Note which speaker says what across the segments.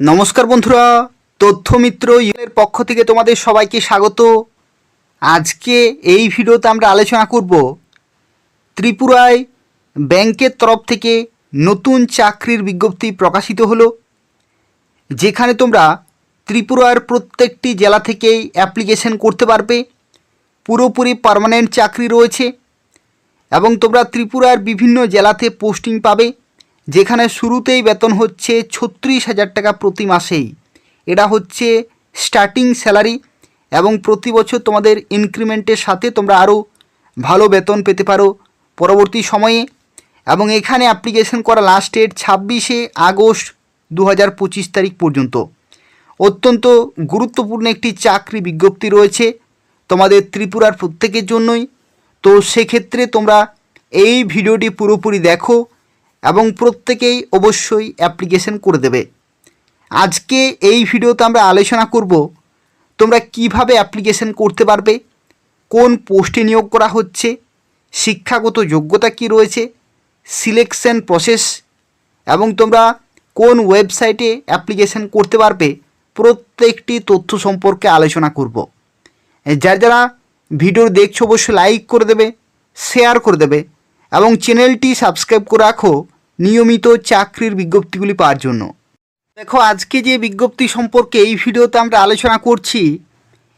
Speaker 1: নমস্কার বন্ধুরা, তথ্যমিত্র ইউনের পক্ষ থেকে তোমাদের সবাইকে স্বাগত। আজকে এই ভিডিওতে আমরা আলোচনা করব ত্রিপুরায় ব্যাংকের তরফ থেকে নতুন চাকরির বিজ্ঞপ্তি প্রকাশিত হলো, যেখানে তোমরা ত্রিপুরার প্রত্যেকটি জেলা থেকেই অ্যাপ্লিকেশন করতে পারবে। পুরোপুরি পার্মানেন্ট চাকরি রয়েছে এবং তোমরা ত্রিপুরার বিভিন্ন জেলাতে পোস্টিং পাবে। যেখানে শুরুতেই বেতন হচ্ছে ছত্রিশ হাজার টাকা প্রতি মাসেই। এটা হচ্ছে স্টার্টিং স্যালারি এবং প্রতি বছর তোমাদের ইনক্রিমেন্টের সাথে তোমরা আরও ভালো বেতন পেতে পারো পরবর্তী সময়ে। এবং এখানে অ্যাপ্লিকেশন করা লাস্ট ডেট ছাব্বিশে আগস্ট দু হাজার পঁচিশ তারিখ পর্যন্ত। অত্যন্ত গুরুত্বপূর্ণ একটি চাকরি বিজ্ঞপ্তি রয়েছে তোমাদের ত্রিপুরার প্রত্যেকের জন্যই। তো সেক্ষেত্রে তোমরা এই ভিডিওটি পুরোপুরি দেখো এবং প্রত্যেকেই অবশ্যই অ্যাপ্লিকেশন করে দেবে। আজকে এই ভিডিওতে আমরা আলোচনা করব, তোমরা কীভাবে অ্যাপ্লিকেশন করতে পারবে, কোন পোস্টে নিয়োগ করা হচ্ছে, শিক্ষাগত যোগ্যতা কি রয়েছে সিলেকশন প্রসেস এবং তোমরা কোন ওয়েবসাইটে অ্যাপ্লিকেশন করতে পারবে, প্রত্যেকটি তথ্য সম্পর্কে আলোচনা করব। যারা যারা ভিডিও দেখছ, অবশ্যই লাইক করে দেবে শেয়ার করে দেবে, এবং চ্যানেলটি সাবস্ক্রাইব করে রাখো নিয়মিত চাকরির বিজ্ঞপ্তিগুলি পাওয়ার জন্য। দেখো, আজকে যে বিজ্ঞপ্তি সম্পর্কে এই ভিডিওতে আমরা আলোচনা করছি,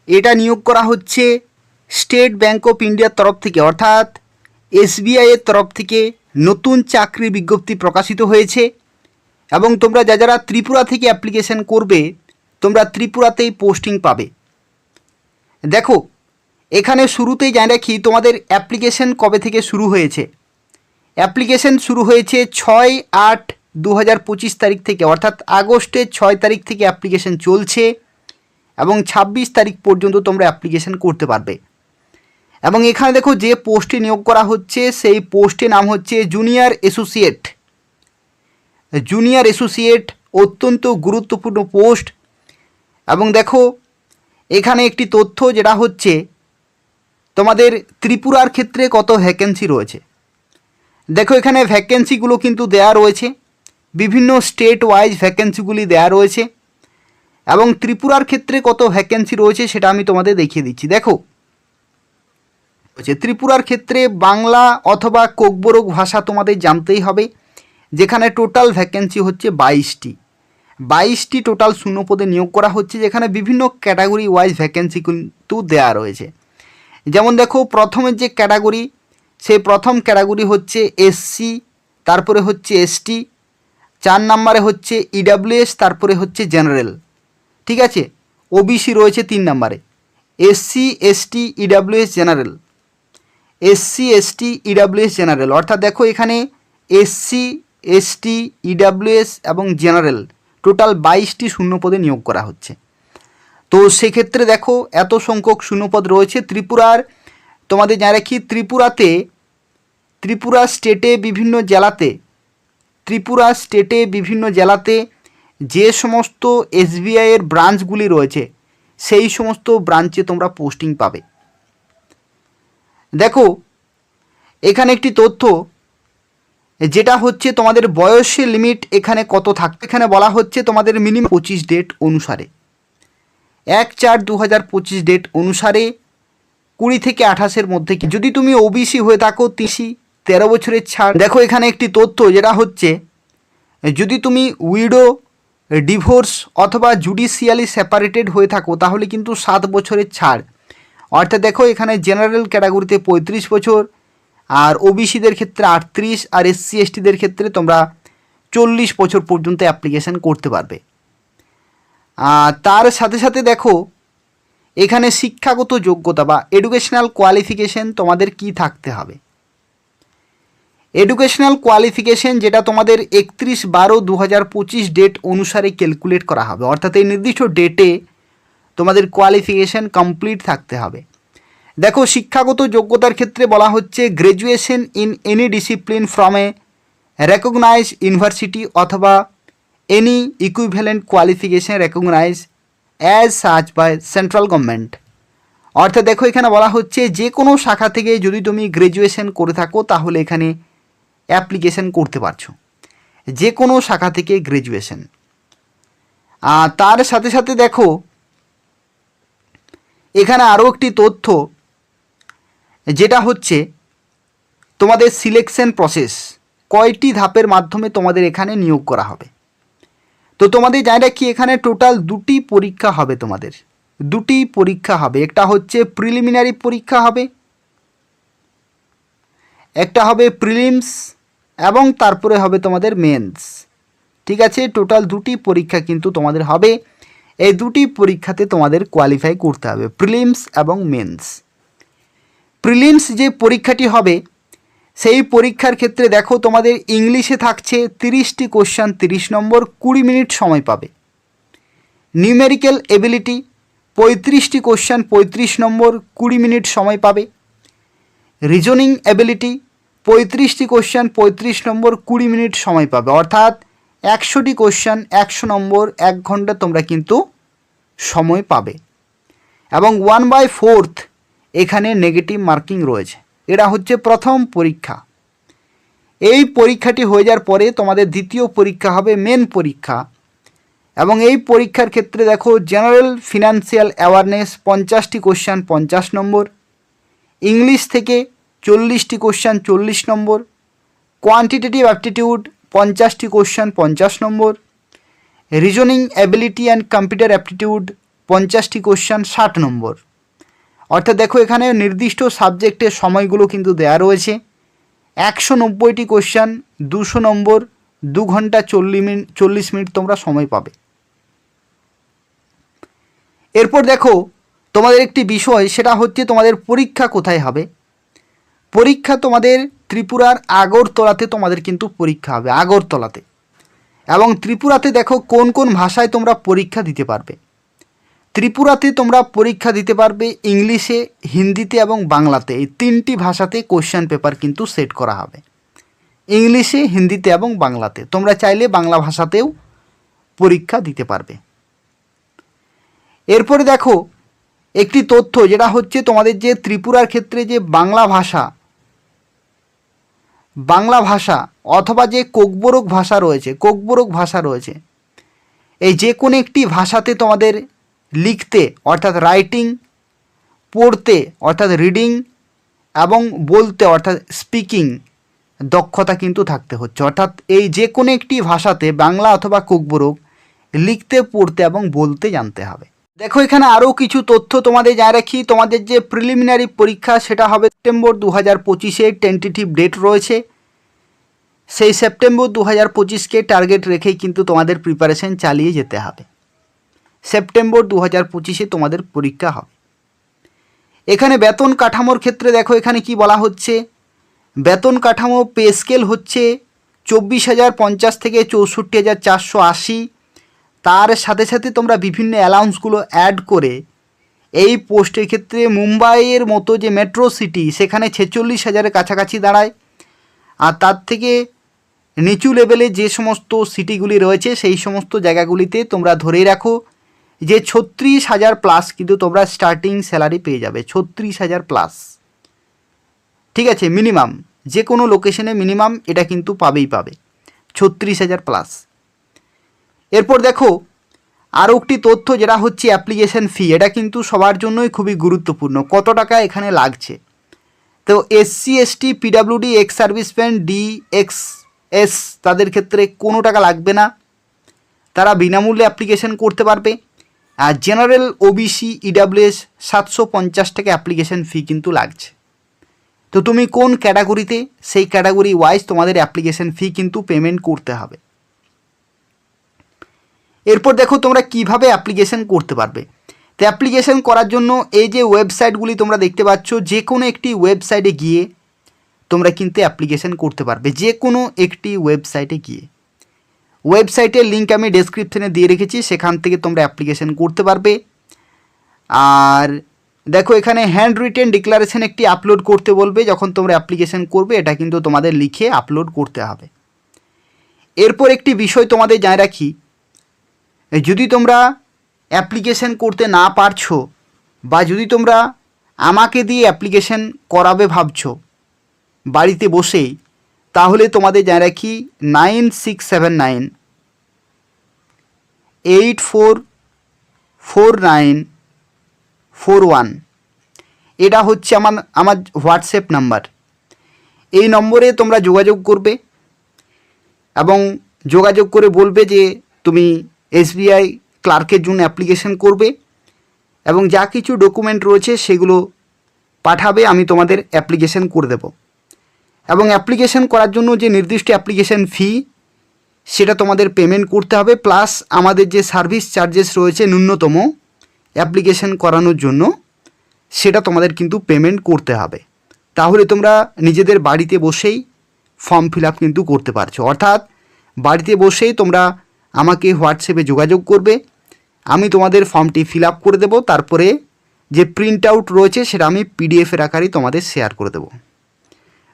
Speaker 1: এটা নিয়োগ করা হচ্ছে স্টেট ব্যাঙ্ক অফ ইন্ডিয়ার তরফ থেকে, অর্থাৎ এসবিআইয়ের তরফ থেকে নতুন চাকরির বিজ্ঞপ্তি প্রকাশিত হয়েছে এবং তোমরা যা যারা ত্রিপুরা থেকে অ্যাপ্লিকেশন করবে, তোমরা ত্রিপুরাতেই পোস্টিং পাবে। দেখো, এখানে শুরুতেই জানি রাখি, তোমাদের অ্যাপ্লিকেশন কবে থেকে শুরু হয়েছে? অ্যাপ্লিকেশন শুরু হয়েছে ছয় আট দু তারিখ থেকে, অর্থাৎ আগস্টের ছয় তারিখ থেকে অ্যাপ্লিকেশন চলছে এবং ছাব্বিশ তারিখ পর্যন্ত তোমরা অ্যাপ্লিকেশন করতে পারবে। এবং এখানে দেখো যে পোস্টে নিয়োগ করা হচ্ছে, সেই পোস্টে নাম হচ্ছে জুনিয়র অ্যাসোসিয়েট। জুনিয়র অ্যাসোসিয়েট অত্যন্ত গুরুত্বপূর্ণ পোস্ট। এবং দেখো, এখানে একটি তথ্য যেটা হচ্ছে, তোমাদের ত্রিপুরার ক্ষেত্রে কত ভ্যাকেন্সি রয়েছে। দেখো, এখানে ভ্যাকেন্সিগুলো কিন্তু দেয়া রয়েছে। বিভিন্ন স্টেট ওয়াইজ ভ্যাকেন্সিগুলি দেয়া রয়েছে। এবং ত্রিপুরার ক্ষেত্রে কত ভ্যাকেন্সি রয়েছে সেটা আমি তোমাদের দেখিয়ে দিচ্ছি। দেখো, ত্রিপুরার ক্ষেত্রে বাংলা অথবা কোকবরক ভাষা তোমাদের জানতেই হবে, যেখানে টোটাল ভ্যাকেন্সি হচ্ছে বাইশটি। বাইশটি টোটাল শূন্যপদে নিয়োগ করা হচ্ছে, যেখানে বিভিন্ন ক্যাটাগরি ওয়াইজ ভ্যাকেন্সি কিন্তু দেয়া রয়েছে। যেমন দেখো, প্রথমের যে ক্যাটাগরি সেই প্রথম ক্যাটাগরি হচ্ছে এসসি তারপরে হচ্ছে এসটি চার নম্বরে হচ্ছে ইডাব্লিউএস তারপরে হচ্ছে জেনারেল। ঠিক আছে? ওবিসি রয়েছে তিন নম্বরে। SC ST EWS general. SC ST EWS general. অর্থাৎ দেখো এখানে এসসি এসটি ইডাব্লিউএস এবং জেনারেল টোটাল বাইশটি শূন্যপদে নিয়োগ করা হচ্ছে। তো সেক্ষেত্রে দেখো এত সংখ্যক শূন্যপদ রয়েছে ত্রিপুরার তোমাদের জানা রাখি ত্রিপুরাতে, ত্রিপুরা স্টেটে বিভিন্ন জেলাতে, ত্রিপুরা স্টেটে বিভিন্ন জেলাতে যে সমস্ত এসবিআইয়ের ব্রাঞ্চগুলি রয়েছে, সেই সমস্ত ব্রাঞ্চে তোমরা পোস্টিং পাবে। দেখো, এখানে একটি তথ্য, যেটা হচ্ছে তোমাদের বয়সের লিমিট এখানে কত থাকবে এখানে বলা হচ্ছে তোমাদের মিনিমাম পঁচিশ ডেট অনুসারে। এক চার দু হাজার পঁচিশ ডেট অনুসারে কুড়ি থেকে আঠাশের মধ্যে যদি তুমি ওবিসি হয়ে থাকো তিসি তেরো বছরের ছাড়। দেখো এখানে একটি তথ্য, যেটা হচ্ছে, যদি তুমি উইডো, ডিভোর্স অথবা জুডিশিয়ালি সেপারেটেড হয়ে থাকো, তাহলে কিন্তু সাত বছরের ছাড়। অর্থাৎ দেখো এখানে জেনারেল ক্যাটাগরিতে পঁয়ত্রিশ বছর, আর ওবিসিদের ক্ষেত্রে আটত্রিশ, আর এসসি এসটিদের ক্ষেত্রে তোমরা চল্লিশ বছর পর্যন্ত অ্যাপ্লিকেশান করতে পারবে। তার সাথে সাথে দেখো এখানে শিক্ষাগত যোগ্যতা বা এডুকেশনাল কোয়ালিফিকেশন তোমাদের কি থাকতে হবে? এডুকেশনাল কোয়ালিফিকেশন যেটা তোমাদের একত্রিশ বারো দু হাজার পঁচিশ ডেট অনুসারে ক্যালকুলেট করা হবে। অর্থাৎ এই নির্দিষ্ট ডেটে তোমাদের কোয়ালিফিকেশন কমপ্লিট থাকতে হবে। দেখো, শিক্ষাগত যোগ্যতার ক্ষেত্রে বলা হচ্ছে graduation in any discipline from a recognise university অথবা any equivalent qualification recognise as such by central government অর্থাৎ দেখো এখানে বলা হচ্ছে যে কোনো শাখা থেকে যদি তুমি গ্র্যাজুয়েশন করে থাকো, তাহলে এখানে অ্যাপ্লিকেশন করতে পারছ। যে কোনো শাখা থেকে গ্র্যাজুয়েশন আর তার সাথে সাথে দেখো, এখানে আরও একটি তথ্য, যেটা হচ্ছে তোমাদের সিলেকশন প্রসেস কয়টি ধাপের মাধ্যমে তোমাদের এখানে নিয়োগ করা হবে। তো তোমাদের জানি রাখি এখানে টোটাল দুটি পরীক্ষা হবে তোমাদের। দুটি পরীক্ষা হবে। একটা হচ্ছে প্রিলিমিনারি পরীক্ষা হবে, একটা হবে প্রিলিমস এবং তারপরে হবে তোমাদের মেন্স ঠিক আছে? টোটাল দুটি পরীক্ষা কিন্তু তোমাদের হবে। এই দুটি পরীক্ষাতে তোমাদের কোয়ালিফাই করতে হবে প্রিলিমস এবং মেন্স প্রিলিমস যে পরীক্ষাটি হবে সেই পরীক্ষার ক্ষেত্রে দেখো তোমাদের ইংলিশে থাকছে তিরিশটি কোশ্চান তিরিশ নম্বর, কুড়ি মিনিট সময় পাবে। নিউমেরিক্যাল এবিলিটি পঁয়ত্রিশটি কোশ্চান পঁয়ত্রিশ নম্বর, কুড়ি মিনিট সময় পাবে। রিজনিং অ্যাবিলিটি পঁয়ত্রিশটি কোশ্চান পঁয়ত্রিশ নম্বর, কুড়ি মিনিট সময় পাবে। অর্থাৎ একশোটি কোশ্চান একশো নম্বর, এক ঘণ্টা তোমরা কিন্তু সময় পাবে। এবং ওয়ান বাই ফোর্থ এখানে নেগেটিভ মার্কিং রয়েছে। এটা হচ্ছে প্রথম পরীক্ষা। এই পরীক্ষাটি হয়ে যাওয়ার পরে তোমাদের দ্বিতীয় পরীক্ষা হবে মেন পরীক্ষা। এবং এই পরীক্ষার ক্ষেত্রে দেখো জেনারেল ফিনান্সিয়াল অ্যাওয়ারনেস পঞ্চাশটি কোশ্চান পঞ্চাশ নম্বর ইংলিশ থেকে চল্লিশটি কোশ্চান চল্লিশ নম্বর কোয়ান্টিটেটিভ অ্যাপটিটিউড পঞ্চাশটি কোশ্চান পঞ্চাশ নম্বর reasoning ability and computer aptitude পঞ্চাশটি কোশ্চান ষাট নম্বর। অর্থাৎ দেখো এখানে নির্দিষ্ট সাবজেক্টের সময়গুলো কিন্তু দেয়া রয়েছে। একশো নব্বইটি কোশ্চান দুশো নম্বর, দু ঘণ্টা চল্লিশ মিনিট চল্লিশ মিনিট তোমরা সময় পাবে। এরপর দেখো, তোমাদের একটি বিষয়, সেটা হচ্ছে তোমাদের পরীক্ষা কোথায় হবে? পরীক্ষা তোমাদের ত্রিপুরার আগরতলাতে তোমাদের কিন্তু পরীক্ষা হবে, আগরতলাতে। এবং ত্রিপুরাতে দেখো কোন কোন ভাষায় তোমরা পরীক্ষা দিতে পারবে। ত্রিপুরাতে তোমরা পরীক্ষা দিতে পারবে ইংলিশে, হিন্দিতে এবং বাংলাতে। এই তিনটি ভাষাতে কোশ্চেন পেপার কিন্তু সেট করা হবে। ইংলিশে, হিন্দিতে এবং বাংলাতে। তোমরা চাইলে বাংলা ভাষাতেও পরীক্ষা দিতে পারবে। এরপরে দেখো, একটি তথ্য যেটা হচ্ছে তোমাদের যে ত্রিপুরার ক্ষেত্রে যে বাংলা ভাষা বাংলা ভাষা অথবা যে কোকবরক ভাষা রয়েছে, কোকবরক ভাষা রয়েছে, এই যে কোনো একটি ভাষাতে তোমাদের লিখতে, অর্থাৎ রাইটিং পড়তে, অর্থাৎ রিডিং এবং বলতে, অর্থাৎ স্পিকিং দক্ষতা কিন্তু থাকতে হচ্ছে। অর্থাৎ এই যে কোনো একটি ভাষাতে, বাংলা অথবা কুকবরক, লিখতে, পড়তে এবং বলতে জানতে হবে। দেখো, এখানে আরও কিছু তথ্য তোমাদের যা রাখি। তোমাদের যে প্রিলিমিনারি পরীক্ষা, সেটা হবে সেপ্টেম্বর দু হাজার পঁচিশে। টেন্টেটিভ ডেট রয়েছে। সেই সেপ্টেম্বর দু হাজার পঁচিশকে টার্গেট রেখেই কিন্তু তোমাদের প্রিপারেশন চালিয়ে যেতে হবে। সেপ্টেম্বর দু হাজার পঁচিশে তোমাদের পরীক্ষা হবে এখানে বেতন কাঠামোর ক্ষেত্রে দেখো এখানে কি বলা হচ্ছে? বেতন কাঠামো পে স্কেল হচ্ছে চব্বিশ হাজার পঞ্চাশ থেকে চৌষট্টি হাজার চারশো আশি। তার সাথে সাথে তোমরা বিভিন্ন অ্যালাউন্সগুলো অ্যাড করে এই পোস্টের ক্ষেত্রে মুম্বাইয়ের মতো যে মেট্রো সিটি, সেখানে ছেচল্লিশ হাজারের কাছাকাছি দাঁড়ায়। আর তার থেকে নিচু লেভেলে যে সমস্ত সিটিগুলি রয়েছে, সেই সমস্ত জায়গাগুলিতে তোমরা ধরে রাখো। যে ছত্রিশ হাজার প্লাস কিন্তু তোমরা স্টার্টিং স্যালারি পেয়ে যাবে, ছত্রিশ হাজার প্লাস ঠিক আছে মিনিমাম যে কোনো লোকেশনে মিনিমাম এটা কিন্তু পাবেই পাবে, ছত্রিশ হাজার প্লাস এরপর দেখো, আরও একটি তথ্য যেটা হচ্ছে অ্যাপ্লিকেশন ফি এটা কিন্তু সবার জন্যই খুবই গুরুত্বপূর্ণ, কত টাকা এখানে লাগছে। তো SC ST PWD ex serviceman D X S তাদের ক্ষেত্রে কোনো টাকা লাগবে না। তারা বিনামূল্যে অ্যাপ্লিকেশন করতে পারবে। আর জেনারেল ওবিসি ইডাব্লিউএস সাতশো পঞ্চাশ টাকা অ্যাপ্লিকেশন ফি কিন্তু লাগছে। তো তুমি কোন ক্যাটাগরিতে, সেই ক্যাটাগরি ওয়াইজ তোমাদের অ্যাপ্লিকেশন ফি কিন্তু পেমেন্ট করতে হবে। এরপর দেখো তোমরা কীভাবে অ্যাপ্লিকেশন করতে পারবে। তো অ্যাপ্লিকেশন করার জন্য এই যে ওয়েবসাইটগুলি তোমরা দেখতে পাচ্ছ যে কোনো একটি ওয়েবসাইটে গিয়ে তোমরা কিন্তু অ্যাপ্লিকেশন করতে পারবে যে কোনো একটি ওয়েবসাইটে গিয়ে। ওয়েবসাইটের লিঙ্ক আমি ডেসক্রিপশনে দিয়ে রেখেছি, সেখান থেকে তোমরা অ্যাপ্লিকেশন করতে পারবে। আর দেখো, এখানে হ্যান্ড রিটেন ডিক্লারেশন একটি আপলোড করতে বলবে, যখন তোমরা অ্যাপ্লিকেশন করবে, এটা কিন্তু তোমাদের লিখে আপলোড করতে হবে। এরপর একটি বিষয় তোমাদের জানা রাখি, যদি তোমরা অ্যাপ্লিকেশন করতে না পারছ, বা যদি তোমরা আমাকে দিয়ে অ্যাপ্লিকেশন করাবে ভাবছ, বাড়িতে বসেই তাহলে তোমাদের জানা রাখি nine six seven nine, eight four four nine, four one. এটা হচ্ছে আমার আমার হোয়াটসঅ্যাপ নাম্বার। এই নম্বরে তোমরা যোগাযোগ করবে এবং যোগাযোগ করে বলবে যে তুমি এসবিআই ক্লার্কের জন্য অ্যাপ্লিকেশন করবে এবং যা কিছু ডকুমেন্ট রয়েছে সেগুলো পাঠাবে, আমি তোমাদের অ্যাপ্লিকেশন করে দেব। এবং অ্যাপ্লিকেশন করার জন্য যে নির্দিষ্ট অ্যাপ্লিকেশন ফি সেটা তোমাদের পেমেন্ট করতে হবে প্লাস আমাদের যে সার্ভিস চার্জেস রয়েছে ন্যূনতম অ্যাপ্লিকেশন করানোর জন্য, সেটা তোমাদের কিন্তু পেমেন্ট করতে হবে। তাহলে তোমরা নিজেদের বাড়িতে বসেই ফর্ম ফিল আপ কিন্তু করতে পারছ। অর্থাৎ বাড়িতে বসেই তোমরা আমাকে হোয়াটসঅ্যাপে যোগাযোগ করবে, আমি তোমাদের ফর্মটি ফিল আপ করে দেবো, তারপরে যে প্রিন্ট আউট রয়েছে, সেটা আমি পিডিএফের আকারেই তোমাদের শেয়ার করে দেবো।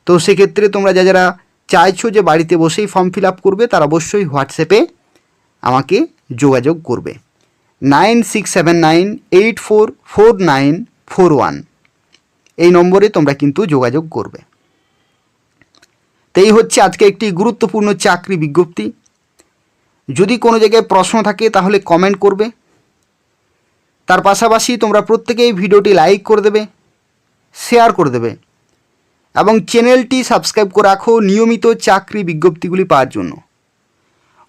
Speaker 1: তো সেক্ষেত্রে তোমরা যা যারা চাইছো যে বাড়িতে বসেই ফর্ম ফিল আপ করবে, তারা অবশ্যই হোয়াটসঅ্যাপে আমাকে যোগাযোগ করবে। Nine six seven nine eight four four nine four one এই নম্বরে তোমরা কিন্তু যোগাযোগ করবে। তো এই হচ্ছে আজকে একটি গুরুত্বপূর্ণ চাকরি বিজ্ঞপ্তি। যদি কোনো জায়গায় প্রশ্ন থাকে, তাহলে কমেন্ট করবে। তার পাশাপাশি তোমরা প্রত্যেকেই ভিডিওটি লাইক করে দেবে শেয়ার করে দেবে। এবং চ্যানেলটি সাবস্ক্রাইব করে রাখো নিয়মিত চাকরি বিজ্ঞপ্তিগুলি পাওয়ার জন্য।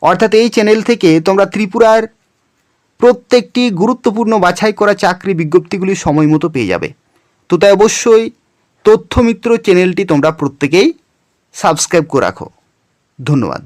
Speaker 1: অর্থাৎ এই চ্যানেল থেকে তোমরা ত্রিপুরার প্রত্যেকটি গুরুত্বপূর্ণ বাছাই করা চাকরি বিজ্ঞপ্তিগুলি সময় মতো পেয়ে যাবে। তো তাই অবশ্যই তথ্যমিত্র চ্যানেলটি তোমরা প্রত্যেকেই সাবস্ক্রাইব করে রাখো। ধন্যবাদ।